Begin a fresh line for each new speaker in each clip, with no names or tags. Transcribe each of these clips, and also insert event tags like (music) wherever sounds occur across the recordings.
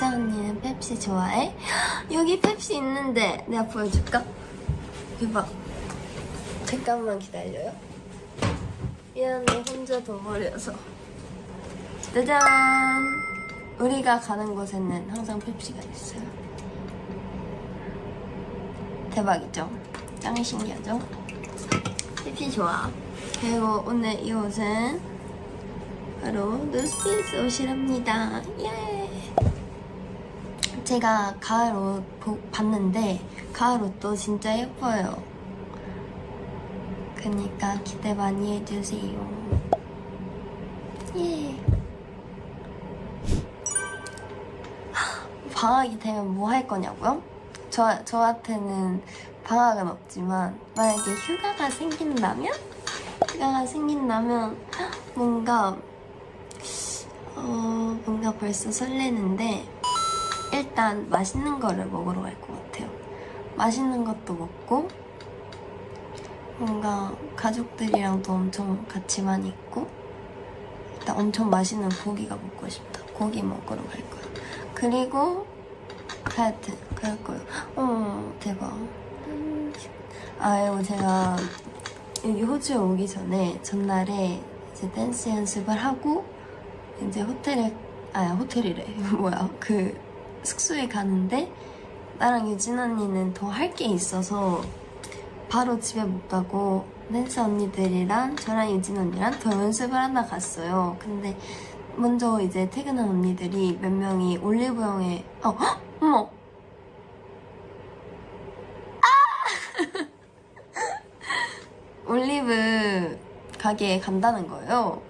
리사 언니는 펩시 좋아해? (gasps) 여기 펩시 있는데 내가 보여줄까? 대박. 잠깐만 기다려요. 미안해 혼자 더 버려서. 짜잔. 우리가 가는 곳에는 항상 펩시가 있어요. 대박이죠? 짱 신기하죠? 펩시 좋아. 그리고 오늘 이 옷은 바로 노스페이스 옷이랍니다. 예. 제가 가을 옷 보- 봤는데 가을 옷도 진짜 예뻐요. 그니까 기대 많이 해주세요. 예. 방학이 되면 뭐 할 거냐고요? 저, 저한테는 방학은 없지만 만약에 휴가가 생긴다면? 휴가가 생긴다면 뭔가 어, 뭔가 벌써 설레는데 일단 맛있는 거를 먹으러 갈 것 같아요. 맛있는 것도 먹고 뭔가 가족들이랑도 엄청 같이만 있고 일단 엄청 맛있는 고기가 먹고 싶다. 고기 먹으러 갈 거야. 그리고 하여튼 그럴 거예요. 어 대박. 음, 아 이거 제가 여기 호주에 오기 전에 전날에 이제 댄스 연습을 하고 이제 호텔에 아 호텔이래 (laughs) 뭐야 그 숙소에 가는데 나랑 유진 언니는 더 할 게 있어서 바로 집에 못 가고 댄스 언니들이랑 저랑 유진 언니랑 더 연습을 하나 갔어요. 근데 먼저 이제 퇴근한 언니들이 몇 명이 올리브영에 어 헉! 어머 아! (laughs) 올리브 가게에 간다는 거예요.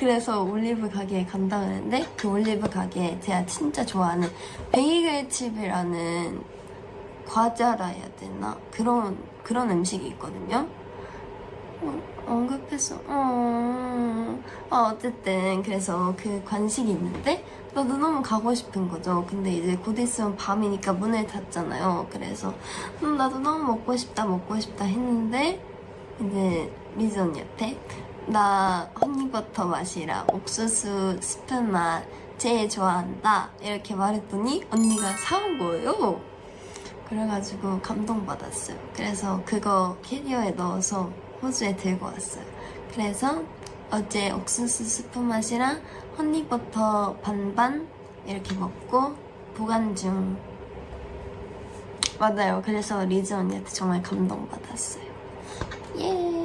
그래서 올리브 가게에 간다 그랬는데 그 올리브 가게에 제가 진짜 좋아하는 베이글 칩이라는 과자라 해야 되나 그런 그런 음식이 있거든요. 어, 언급했어. 어, 어, 어쨌든 그래서 그 관식이 있는데 나도 너무 가고 싶은 거죠. 근데 이제 곧 있으면 밤이니까 문을 닫잖아요. 그래서 음, 나도 너무 먹고 싶다 먹고 싶다 했는데 이제 리즈 언니한테 나 허니버터 맛이랑 옥수수 스프 맛 제일 좋아한다 이렇게 말했더니 언니가 사온 거예요. 그래가지고 감동받았어요. 그래서 그거 캐리어에 넣어서 호주에 들고 왔어요. 그래서 어제 옥수수 스프 맛이랑 허니버터 반반 이렇게 먹고 보관 중. 맞아요. 그래서 리즈 언니한테 정말 감동받았어요. 예.